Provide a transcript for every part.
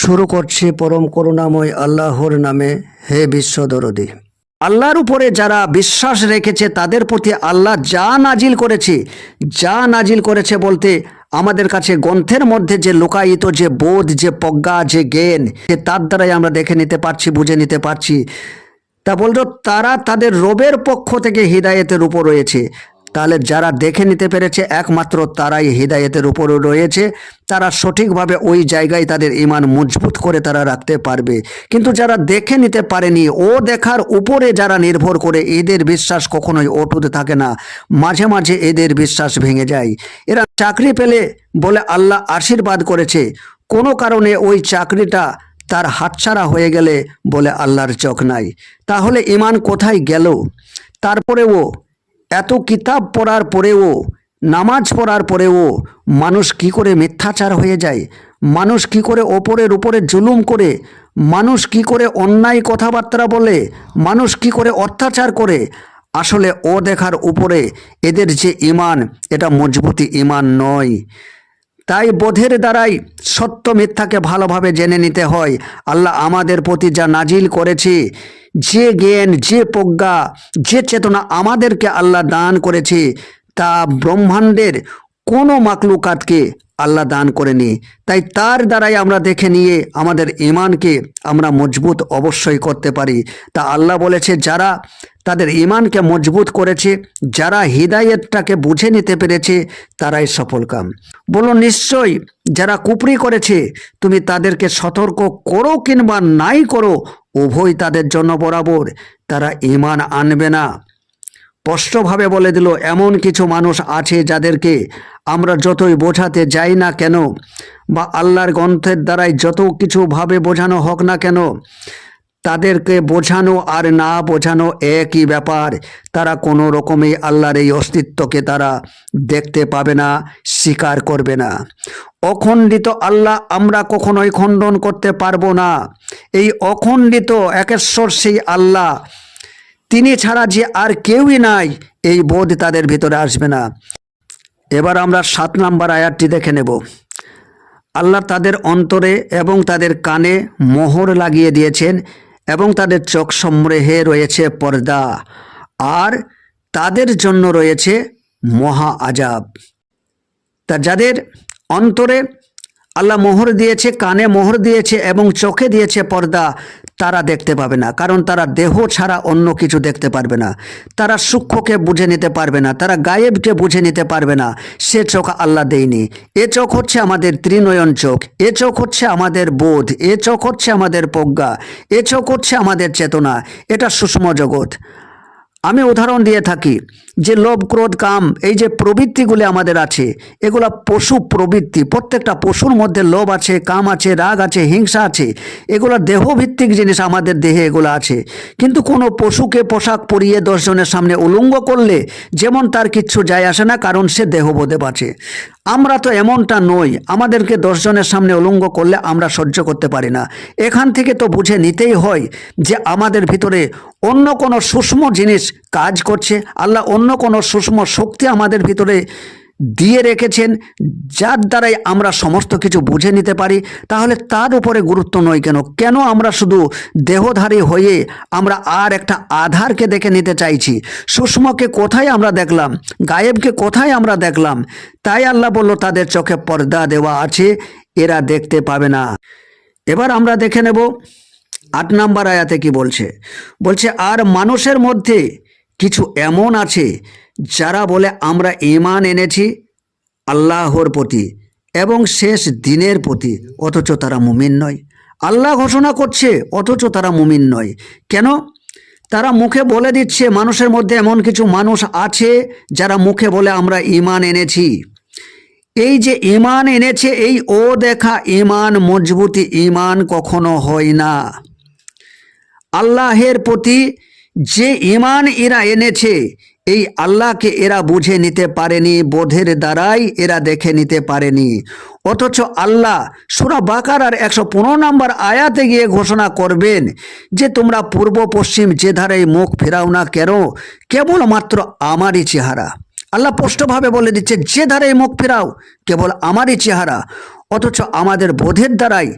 শুরু করছি পরম করুণাময় আল্লাহর নামে, হে বিশ্বদরদি আল্লাহর উপরে যারা বিশ্বাস রেখেছে, তাদের প্রতি আল্লাহ যা নাজিল করেছে, যা নাজিল করেছে বলতে আমাদের কাছে গ্রন্থের মধ্যে যে লোকায়িত, যে বোধ, যে প্রজ্ঞা, যে জ্ঞান, সে তার দ্বারাই আমরা দেখে নিতে পারছি, বুঝে নিতে পারছি। তা বলতো, তারা তাদের রবের পক্ষ থেকে হৃদায়তের উপর রয়েছে। তাহলে যারা দেখে নিতে পেরেছে একমাত্র তারাই হৃদায়তের উপরে রয়েছে, তারা সঠিকভাবে ওই জায়গায় তাদের ইমান মজবুত করে তারা রাখতে পারবে। কিন্তু যারা দেখে নিতে পারেনি, ও দেখার উপরে যারা নির্ভর করে, এদের বিশ্বাস কখনোই অটুট থাকে না। মাঝে মাঝে এদের বিশ্বাস ভেঙে যায়। এরা চাকরি পেলে বলে আল্লাহ আশীর্বাদ করেছে। কোনো কারণে ওই চাকরিটা তার হাতছাড়া হয়ে গেলে বলে আল্লাহর চোখ নাই। তাহলে ইমান কোথায় গেল? তারপরেও এত কিতাব পড়ার পরেও, নামাজ পড়ার পরেও মানুষ কি করে মিথ্যাচার হয়ে যায়? মানুষ কি করে ওপরের উপরে জুলুম করে? মানুষ কি করে অন্যায় কথাবার্তা বলে? মানুষ কি করে অত্যাচার করে? আসলে ও দেখার উপরে এদের যে ইমান, এটা মজবুতি ইমান নয়। তাই বোধের দ্বারাই সত্য মিথ্যাকে ভালোভাবে জেনে নিতে হয়। আল্লাহ আমাদের প্রতি যা নাজিল করেছে যে জ্ঞান যে প্রজ্ঞা যে চেতনা আমাদেরকে আল্লাহ দান করেছে তা ব্রহ্মাণ্ডের কোনো মাকলুকাতকে আল্লাহ দান করেনি তাই তার দ্বারাই আমরা দেখে নিয়ে আমাদের ইমানকে আমরা মজবুত অবশ্যই করতে পারি। তা আল্লাহ বলেছে, যারা তাদের ইমানকে মজবুত করেছে, যারা হৃদায়তটাকে বুঝে নিতে পেরেছে, তারাই সফল কাম। বলো নিশ্চয়ই যারা কুপরি করেছে, তুমি তাদেরকে সতর্ক করো কিংবা নাই করো, উভয় তাদের জন্য বরাবর। তারা ইমান আনবে না। স্পষ্টভাবে বলে দিল, এমন কিছু মানুষ আছে যাদেরকে আমরা যতই বোঝাতে যাই না কেন, বা আল্লাহর গ্রন্থের দ্বারাই যত কিছু ভাবে বোঝানো হোক না কেন, তাদেরকে বোঝানো আর না বোঝানো একই ব্যাপার। তারা কোনো রকমই আল্লাহর এই অস্তিত্বকে তারা দেখতে পাবে না, স্বীকার করবে না। অখণ্ডিত আল্লাহ আমরা কখনোই খণ্ডন করতে পারব না। এই অখণ্ডিত একেশ্বর সেই আল্লাহ। তিনি ছাড়া যে আর কেউই নাই, এই বোধ তাদের ভিতরে আসবে না। এবার আমরা সাত নাম্বার আয়াতটি দেখে নেব। আল্লাহ তাদের অন্তরে এবং তাদের কানে মোহর লাগিয়ে দিয়েছেন এবং তাদের চোখ সমূহে রয়েছে পর্দা আর তাদের জন্য রয়েছে মহা আজাব। তা যাদের অন্তরে আল্লাহ মোহর দিয়েছে, কানে মোহর দিয়েছে এবং চোখে দিয়েছে পর্দা তারা দেখতে পাবে না। কারণ তারা দেহ ছাড়া অন্য কিছু দেখতে পারবে না। তারা সূক্ষ্মকে বুঝে নিতে পারবে না। তারা গায়েবকে বুঝে নিতে পারবে না। সে চোখ আল্লাহ দেয়নি। এ চোখ হচ্ছে আমাদের ত্রিনয়ন চোখ। এ চোখ হচ্ছে আমাদের বোধ। এ চোখ হচ্ছে আমাদের প্রজ্ঞা। এ চোখ হচ্ছে আমাদের চেতনা। এটা সুষম জগৎ। আমি উদাহরণ দিয়ে থাকি, যে লোভ, ক্রোধ, কাম, এই যে প্রবৃত্তিগুলি আমাদের আছে, এগুলা পশু প্রবৃত্তি। প্রত্যেকটা পশুর মধ্যে লোভ আছে, কাম আছে, রাগ আছে, হিংসা আছে, এগুলো দেহভিত্তিক জিনিস আমাদের দেহে এগুলো আছে। কিন্তু কোনো পশুকে পোশাক পরিয়ে দশজনের সামনে উলঙ্গ করলে যেমন তার কিচ্ছু যায় আসে না, কারণ সে দেহবোধে বাঁচে। আমরা তো এমনটা নই, আমাদেরকে দশজনের সামনে উলঙ্গ করলে আমরা সহ্য করতে পারি না। এখান থেকে তো বুঝে নিতেই হয় যে আমাদের ভিতরে অন্য কোনো সূক্ষ্ম জিনিস কাজ করছে। আল্লাহ অন্য কোনো সূক্ষ্ম শক্তি আমাদের ভিতরে দিয়ে রেখেছেন, যার দ্বারাই আমরা সমস্ত কিছু বুঝে নিতে পারি। তাহলে তার উপরে গুরুত্ব নয় কেন? কেন আমরা শুধু দেহধারী হয়ে আমরা আর একটা আধারকে দেখে নিতে চাইছি? সুষমকে কোথায় আমরা দেখলাম? গায়েবকে কোথায় আমরা দেখলাম? তাই আল্লাহ বলল, তাদের চোখে পর্দা দেওয়া আছে, এরা দেখতে পাবে না। এবার আমরা দেখে নেব আট নাম্বার আয়াতে কি বলছে? বলছে, আর মানুষের মধ্যে কিছু এমন আছে যারা বলে, আমরা ইমান এনেছি আল্লাহর প্রতি এবং শেষ দিনের প্রতি, অথচ তারা মুমিন নয়। আল্লাহ ঘোষণা করছে, অথচ তারা মুমিন নয়। কেন? তারা মুখে বলে দিচ্ছে, মানুষের মধ্যে এমন কিছু মানুষ আছে যারা মুখে বলে, আমরা ইমান এনেছি। এই যে ইমান এনেছে, এই ও দেখা ইমান মজবুতি ইমান কখনো হয় না। আল্লাহের প্রতি যে ইমান এরা এনেছে, এই আল্লাহকে এরা বুঝে নিতে পারেনি, বোধের দ্বারাই এরা দেখে নিতে পারেনি। অথচ আল্লাহ সুরা বাকারার একশো পনেরো নম্বর আয়াতে গিয়ে ঘোষণা করবেন যে, তোমরা পূর্ব পশ্চিম যে ধারে মুখ ফেরাও না কেন? কেবলমাত্র আমারই চেহারা। আল্লাহ স্পষ্টভাবে বলে দিচ্ছে, যে ধারে মুখ ফেরাও, কেবল আমারই চেহারা। অথচ আমাদের বোধের দ্বারাই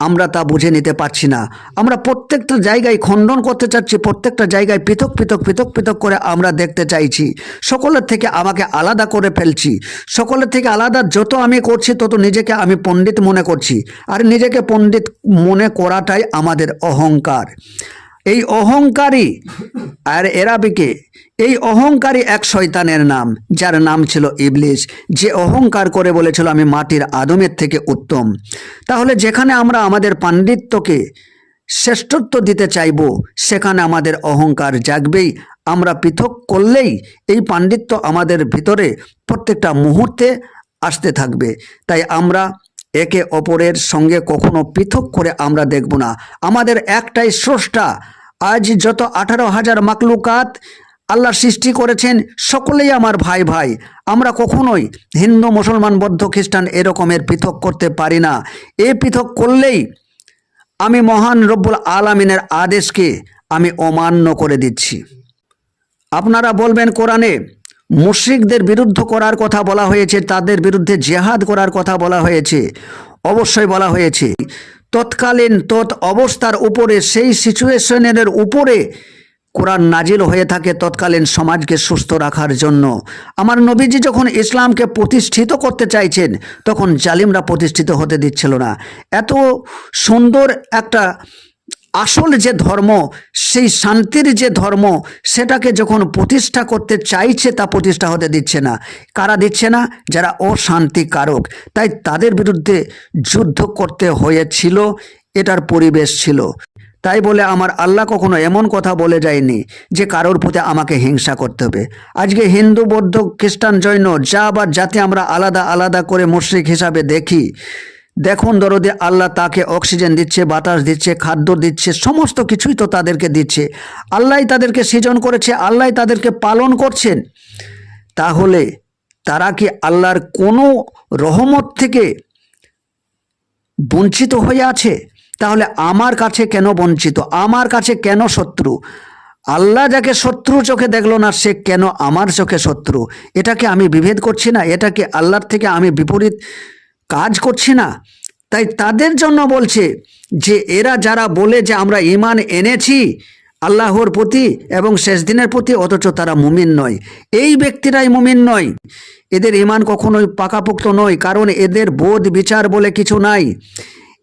আমরা তা বুঝে নিতে পারছি না। আমরা প্রত্যেকটা জায়গায় খণ্ডন করতে চাচ্ছি, প্রত্যেকটা জায়গায় পৃথক পৃথক পৃথক পৃথক করে আমরা দেখতে চাইছি। সকলের থেকে আমাকে আলাদা করে ফেলছি। সকলের থেকে আলাদা যত আমি করছি, তত নিজেকে আমি পণ্ডিত মনে করছি। আর নিজেকে পণ্ডিত মনে করাটাই আমাদের অহংকার। এই অহংকারী আর এরাবিকে, এই অহংকারী এক শয়তানের নাম, যার নাম ছিল ইবলিশ যে অহংকার করে বলেছিল, আমি মাটির আদমের থেকে উত্তম। তাহলে যেখানে আমরা আমাদের পাণ্ডিত্যকে শ্রেষ্ঠত্ব দিতে চাইব, সেখানে আমাদের অহংকার জাগবেই। আমরা পৃথক করলেই এই পাণ্ডিত্য আমাদের ভিতরে প্রত্যেকটা মুহূর্তে আসতে থাকবে। তাই আমরা একে অপরের সঙ্গে কখনো পৃথক করে আমরা দেখব না। আমাদের একটাই স্রষ্টা। আজ যত আঠারো হাজার মাকলুকাত আল্লাহ সৃষ্টি করেছেন, সকলেই আমার ভাই ভাই। আমরা কখনোই হিন্দু, মুসলমান, বৌদ্ধ, খ্রিস্টান এরকমের পৃথক করতে পারি না। এ পৃথক করলেই আমি মহান রব্বুল আলামিনের আদেশকে আমি অমান্য করে দিচ্ছি। আপনারা বলবেন, কোরআনে মুশ্রিকদের বিরুদ্ধ করার কথা বলা হয়েছে, তাদের বিরুদ্ধে জেহাদ করার কথা বলা হয়েছে, অবশ্যই বলা হয়েছে। তৎকালীন তৎ অবস্থার উপরে, সেই সিচুয়েশনের উপরে কোরআন নাজিল হয়ে থাকে তৎকালীন সমাজকে সুস্থ রাখার জন্য। আমার নবীজি যখন ইসলামকে প্রতিষ্ঠিত করতে চাইছেন, তখন জালিমরা প্রতিষ্ঠিত হতে দিচ্ছিল না। এত সুন্দর একটা আসল যে ধর্ম, সেই শান্তির যে ধর্ম, সেটাকে যখন প্রতিষ্ঠা করতে চাইছে, তা প্রতিষ্ঠা হতে দিচ্ছে না। কারা দিচ্ছে না? যারা অশান্তি কারক তাই তাদের বিরুদ্ধে যুদ্ধ করতে হয়েছিল, এটার পরিবেশ ছিল। তাই বলে আমার আল্লাহ কখনো এমন কথা বলে যায়নি, যে কারোর প্রতি আমাকে হিংসা করতে হবে। আজকে হিন্দু, বৌদ্ধ, খ্রিস্টান, জৈন, যা বা যাতে আমরা আলাদা আলাদা করে মুশ্রিক হিসাবে দেখি দেখুন দরদে, আল্লাহ তাকে অক্সিজেন দিচ্ছে, বাতাস দিচ্ছে, খাদ্য দিচ্ছে, সমস্ত কিছুই তো তাদেরকে দিচ্ছে। আল্লাহ তাদেরকে সৃজন করেছে আল্লাহ তাদেরকে পালন করছেন। তাহলে তারা কি আল্লাহর কোনো রহমত থেকে বঞ্চিত হয়ে আছে? তাহলে আমার কাছে কেন বঞ্চিত? আমার কাছে কেন শত্রু? আল্লাহ যাকে শত্রু চোখে দেখল না, সে কেন আমার চোখে শত্রু? এটাকে আমি বিভেদ করছি না? এটাকে আল্লাহর থেকে আমি বিপরীত কাজ করছি না। তাই তাদের জন্য বলছে যে, এরা যারা বলে যে আমরা ইমান এনেছি আল্লাহর প্রতি এবং শেষ দিনের প্রতি, অথচ তারা মুমিন নয়। এই ব্যক্তিরাই মুমিন নয়। এদের ইমান কখনোই পাকাপোক্ত নয়, কারণ এদের বোধ বিচার বলে কিছু নাই।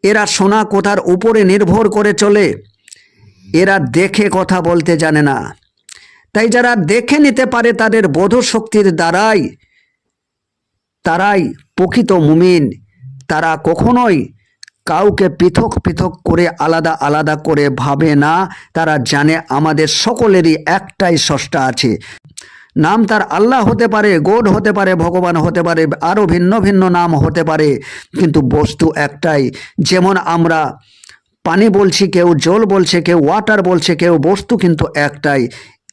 এরা সোনা কোথার উপরে নির্ভর করে চলে। এরা দেখে কথা বলতে জানে না। তাই যারা দেখে নিতে পারে তাদের বোধ শক্তির দ্বারাই, তারাই প্রকৃত মুমিন, তারা কখনোই কাউকে পৃথক পৃথক করে আলাদা আলাদা করে ভাবে না। তারা জানে আমাদের সকলেরই একটাই স্রষ্টা আছে। নাম তার আল্লাহ হতে পারে, গোড হতে পারে, ভগবান হতে পারে আরও ভিন্ন ভিন্ন নাম হতে পারে, কিন্তু বস্তু একটাই। যেমন আমরা পানি বলছি, কেউ জল বলছে, কেউ ওয়াটার বলছে, কেউ বস্তু কিন্তু একটাই।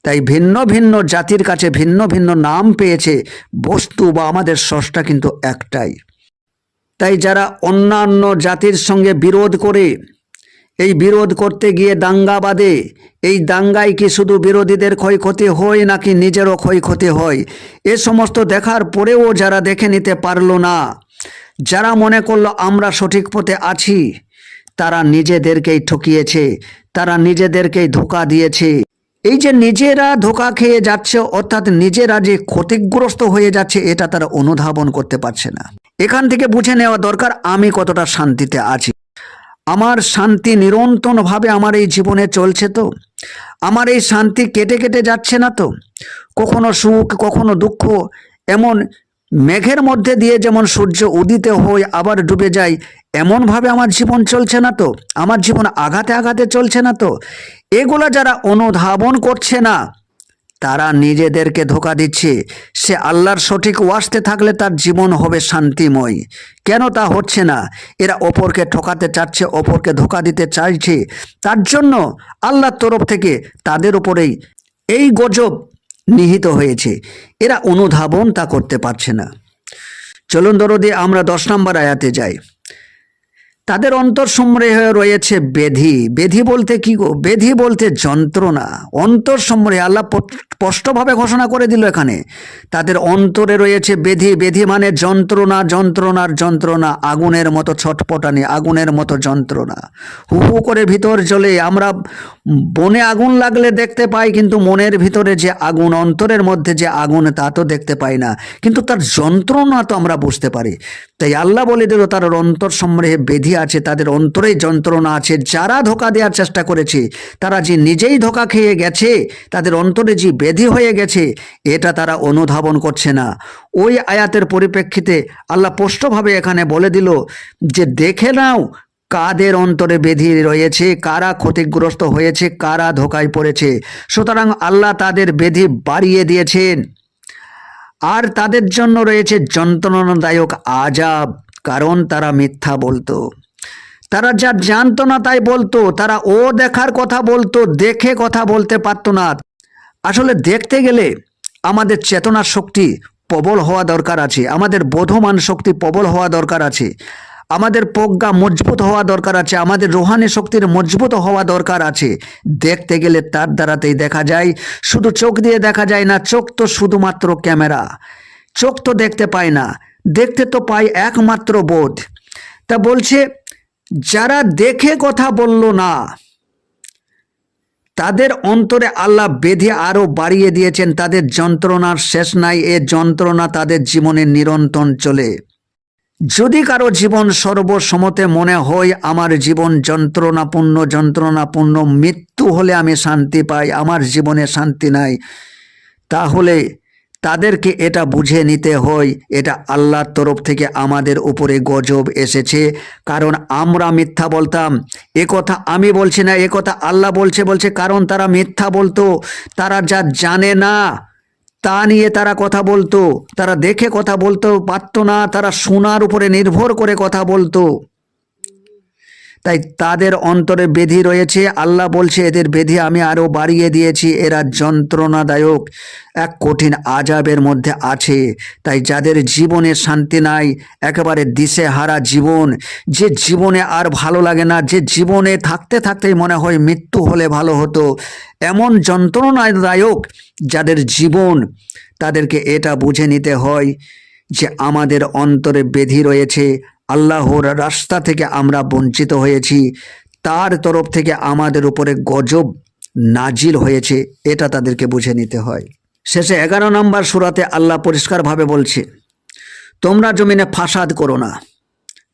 তাই ভিন্ন ভিন্ন জাতির কাছে ভিন্ন ভিন্ন নাম পেয়েছে বস্তু বা আমাদের স্রষ্টা কিন্তু একটাই। তাই যারা অন্যান্য জাতির সঙ্গে বিরোধ করে, এই বিরোধ করতে গিয়ে দাঙ্গা বাঁধে, এই দাঙ্গায় কি শুধু বিরোধীদের ক্ষয়ক্ষতি হয় নাকি নিজেরও ক্ষয়ক্ষতি হয়? এ সমস্ত দেখার পরেও যারা দেখে নিতে পারল না, যারা মনে করল আমরা সঠিক পথে আছি, তারা নিজেদেরকেই ঠকিয়েছে, তারা নিজেদেরকেই ধোকা দিয়েছে। এই যে নিজেরা ধোকা খেয়ে যাচ্ছে, অর্থাৎ নিজেরা যে ক্ষতিগ্রস্ত হয়ে যাচ্ছে, এটা তারা অনুধাবন করতে পারছে না। এখান থেকে বুঝে নেওয়া দরকার, আমি কতটা শান্তিতে আছি। আমার শান্তি নিরন্তরভাবে আমার এই জীবনে চলছে তো? আমার এই শান্তি কেটে কেটে যাচ্ছে না তো? কখনো সুখ, কখনো দুঃখ, এমন মেঘের মধ্যে দিয়ে যেমন সূর্য উদিত হয় আবার ডুবে যায়, এমনভাবে আমার জীবন চলছে না তো? আমার জীবন আঘাতে আঘাতে চলছে না তো? এগুলা যারা অনুধাবন করছে না, তারা নিজেদেরকে ধোকা দিচ্ছে। সে আল্লাহর সঠিক ওয়াসতে থাকলে তার জীবন হবে শান্তিময়। কেন তা হচ্ছে না? এরা অপরকে ঠকাতে চাচ্ছে, অপরকে ধোকা দিতে চাইছে। তার জন্য আল্লাহর তরফ থেকে তাদের উপরেই এই গজব নিহিত হয়েছে। এরা অনুধাবন তা করতে পারছে না। চলুন দরদে আমরা দশ নম্বর আয়াতে যাই। তাদের অন্তর সমূহে রয়েছে বেধি। বেধি বলতে কি গো? বেধি বলতে যন্ত্রণা। অন্তর সমূহে আল্লাহ স্পষ্টভাবে ঘোষণা করে দিল এখানে। তাদের অন্তরে রয়েছে বেধি। বেধি মানে যন্ত্রণা, যন্ত্রণার যন্ত্রণা, আগুনের মতো ছটপটানি, আগুনের মতো যন্ত্রণা। হু হু করে ভিতর জ্বলে আমরা বনে আগুন লাগলে দেখতে পাই, কিন্তু মনের ভিতরে যে আগুন, অন্তরের মধ্যে যে আগুন, তা তো দেখতে পাই না। কিন্তু তার যন্ত্রণা তো আমরা বুঝতে পারি। তাই আল্লাহ বলে দিল, তার অন্তর সমূহে বেধি আছে, তাদের অন্তরে যন্ত্রণা আছে, যারা ধোকা দেওয়ার চেষ্টা করেছে, তারা যে নিজেই ধোকা খেয়ে গেছে, তাদের অন্তরে যে বেধি হয়ে গেছে, এটা তারা অনুধাবন করছে না। ওই আয়াতের পরিপ্রেক্ষিতে আল্লাহ স্পষ্টভাবে এখানে বলে দিল যে, দেখে নাও কাদের অন্তরে বেধি রয়েছে, কারা ক্ষতিগ্রস্ত হয়েছে, কারা ধোকায় পড়েছে। সুতরাং আল্লাহ তাদের বেধি বাড়িয়ে দিয়েছেন। আর তাদের জন্য রয়েছে যন্ত্রণাদায়ক আজাব কারণ তারা মিথ্যা বলতো। তারা যা জানতো না তাই বলতো, তারা ও দেখার কথা বলতো, দেখে কথা বলতে পারতো না। আসলে দেখতে গেলে আমাদের চেতনা শক্তি প্রবল হওয়া দরকার আছে, আমাদের বোধমান শক্তি প্রবল হওয়া দরকার আছে, আমাদের প্রজ্ঞা মজবুত হওয়া দরকার আছে, আমাদের রোহানি শক্তির মজবুত হওয়া দরকার আছে। দেখতে গেলে তার দ্বারাতেই দেখা যায়, শুধু চোখ দিয়ে দেখা যায় না, চোখ তো শুধুমাত্র ক্যামেরা, চোখ তো দেখতে পায় না, দেখতে তো পাই একমাত্র বোধ। তা বলছে যারা দেখে কথা বলল না, তাদের অন্তরে আল্লাহ বেঁধে আরও বাড়িয়ে দিয়েছেন। তাদের যন্ত্রণার শেষ নাই, এ যন্ত্রণা তাদের জীবনে নিরন্তর চলে। যদি কারও জীবন সর্বসমতে মনে হয়, আমার জীবন যন্ত্রণাপূর্ণ যন্ত্রণাপূর্ণ, মৃত্যু হলে আমি শান্তি পাই, আমার জীবনে শান্তি নাই, তাহলে তাদেরকে এটা বুঝে নিতে হয়, এটা আল্লাহর তরফ থেকে আমাদের উপরে গজব এসেছে। কারণ আমরা মিথ্যা বলতাম। এ কথা আমি বলছি না, এ কথা আল্লাহ বলছে বলছে, কারণ তারা মিথ্যা বলতো। তারা যা জানে না, তা নিয়ে তারা কথা বলতো। তারা দেখে কথা বলতো পারতো না, তারা শোনার উপরে নির্ভর করে কথা বলতো। তাই তাদের অন্তরে বেধি রয়েছে। আল্লাহ বলছে, এদের বেধি আমি আরও বাড়িয়ে দিয়েছি। এরা যন্ত্রণাদায়ক, এক কঠিন আজাবের মধ্যে আছে। তাই যাদের জীবনে শান্তি নাই, একেবারে দিশে হারা জীবন। যে জীবনে আর ভালো লাগে না, যে জীবনে থাকতে থাকতেই মনে হয় মৃত্যু হলে ভালো হতো। এমন যন্ত্রণাদায়ক যাদের জীবন, তাদেরকে এটা বুঝে নিতে হয় যে আমাদের অন্তরে বেধি রয়েছে। আল্লাহর রাস্তা থেকে আমরা বঞ্চিত হয়েছি, তার তরফ থেকে আমাদের উপরে গজব নাজিল হয়েছে, এটা তাদেরকে বুঝে নিতে হয়। শেষে এগারো নম্বর সুরাতে আল্লাহ পরিষ্কারভাবে বলছে, তোমরা জমিনে ফাসাদ করো না।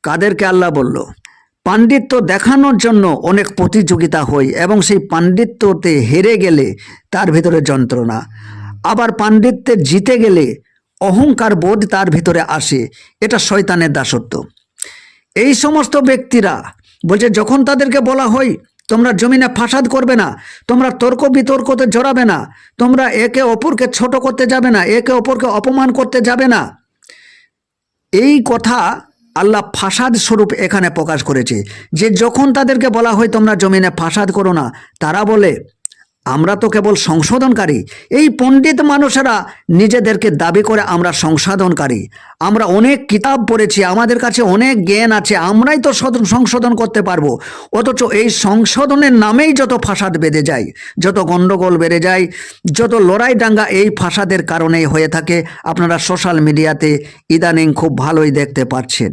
কাদেরকে আল্লাহ বলল, পাণ্ডিত্য দেখানোর জন্য অনেক প্রতিযোগিতা হয় এবং সেই পাণ্ডিত্যতে হেরে গেলে তার ভিতরে যন্ত্রণা। আবার পাণ্ডিত্যে জিতে গেলে অহংকার বোধ তার ভিতরে আসে, এটা শয়তানের দাসত্ব। এই সমস্ত ব্যক্তিরা বলছে, যখন তাদেরকে বলা হয়, তোমরা জমিনে ফাসাদ করবে না, তোমরা তর্ক বিতর্কতে জড়াবে না, তোমরা একে অপরকে ছোট করতে যাবে না, একে অপরকে অপমান করতে যাবে না। এই কথা আল্লাহ ফাসাদ স্বরূপ এখানে প্রকাশ করেছে। যে যখন তাদেরকে বলা হয়, তোমরা জমিনে ফাসাদ করো না, তারা বলে আমরা তো কেবল সংশোধনকারী। এই পণ্ডিত মানুষেরা নিজেদেরকে দাবি করে আমরা সংশোধনকারী। আমরা অনেক কিতাব পড়েছি, আমাদের কাছে অনেক জ্ঞান আছে, আমরাই তো সংশোধন করতে পারব। অথচ এই সংশোধনের নামেই যত ফাসাদ বেঁধে যায়, যত গণ্ডগোল বেড়ে যায়, যত লড়াই ডাঙ্গা এই ফাসাদের কারণেই হয়ে থাকে। আপনারা সোশ্যাল মিডিয়াতে ইদানিং খুব ভালোই দেখতে পাচ্ছেন।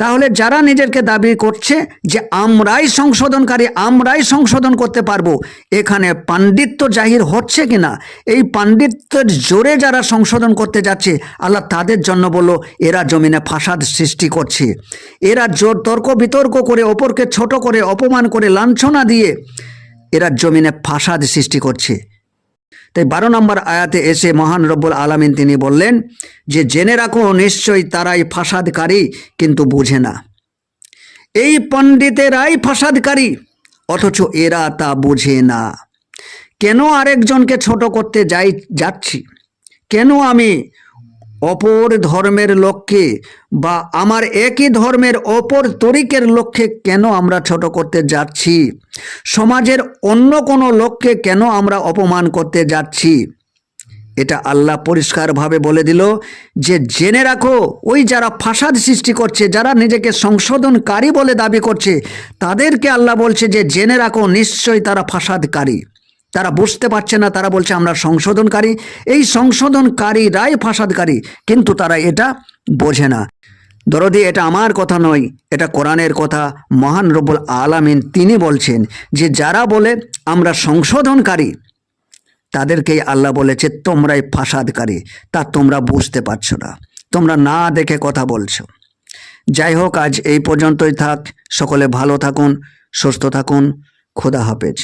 তাহলে যারা নিজেকে দাবি করছে যে আমরাই সংশোধনকারী, আমরাই সংশোধন করতে পারব, এখানে পাণ্ডিত্য জাহির হচ্ছে কি না এই পাণ্ডিত্যের জোরে যারা সংশোধন করতে যাচ্ছে, আল্লাহ তাদের জন্য বলল, এরা জমিনে ফাসাদ সৃষ্টি করছে। এরা জোর তর্ক বিতর্ক করে, অপরকে ছোট করে, অপমান করে, লাঞ্ছনা দিয়ে এরা জমিনে ফাসাদ সৃষ্টি করছে। তাই বারো নম্বর আয়াতে এসে মহান রব্বুল আলমিন তিনি বললেন যে, জেনে রাখো, নিশ্চয়ই তারাই ফাসাদকারী, কিন্তু বুঝে না। এই পণ্ডিতেরাই ফাসাদকারী, অথচ এরা তা বুঝে না। কেন আরেকজনকে ছোট করতে যাই, যাচ্ছি? কেন আমি অপর ধর্মের লক্ষ্যে বা আমার একই ধর্মের অপর তরিকের লক্ষ্যে কেন আমরা ছোট করতে যাচ্ছি? সমাজের অন্য কোনো লক্ষ্যে কেন আমরা অপমান করতে যাচ্ছি? এটা আল্লাহ পরিষ্কারভাবে বলে দিল যে, জেনে রাখো, ওই যারা ফাসাদ সৃষ্টি করছে, যারা নিজেকে সংশোধনকারী বলে দাবি করছে, তাদেরকে আল্লাহ বলছে যে, জেনে রাখো, নিশ্চয়ই তারা ফাসাদকারী। তারা বুঝতে পারছে না, তারা বলছে আমরা সংশোধনকারী। এই সংশোধনকারীরাই ফাসাদকারী, কিন্তু তারা এটা বোঝে না। দরদি, এটা আমার কথা নয়, এটা কোরআনের কথা। মহান রব্বুল আলামিন তিনি বলছেন যে, যারা বলে আমরা সংশোধনকারী, তাদেরকেই আল্লাহ বলেছে, তোমরাই ফাসাদকারী। তা তোমরা বুঝতে পারছ না, তোমরা না দেখে কথা বলছো। যাই হোক, আজ এই পর্যন্তই থাক। সকলে ভালো থাকুন, সুস্থ থাকুন। খোদা হাফেজ।